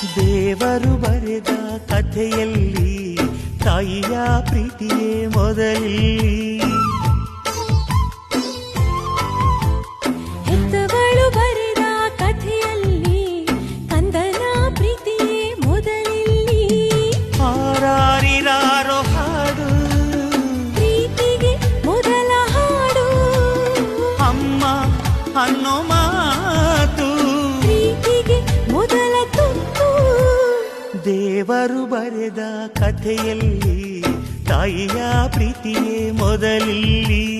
ದೇವರು ಬರೆದ ಕಥೆಯಲ್ಲಿ ತಾಯಿಯ ಪ್ರೀತಿಯೇ ಮೊದಲಿ ಹೆತ್ತವಳು ಬರೆದ ಕಥೆಯಲ್ಲಿ ಕಂದನ ಪ್ರೀತಿಯೇ ಮೊದಲಲ್ಲಿ. ಹಾರಾರಿರಾರೋ ಹಾಡು. ಪ್ರೀತಿಗೆ ಮೊದಲ ಹಾಡು. ಅಮ್ಮ ಅನ್ನೋ ಮಾತು ದೇವರು ಬರೆದ ಕಥೆಯಲ್ಲಿ ತಾಯಿಯ ಪ್ರೀತಿಯೇ ಮೊದಲಿಲ್ಲಿ.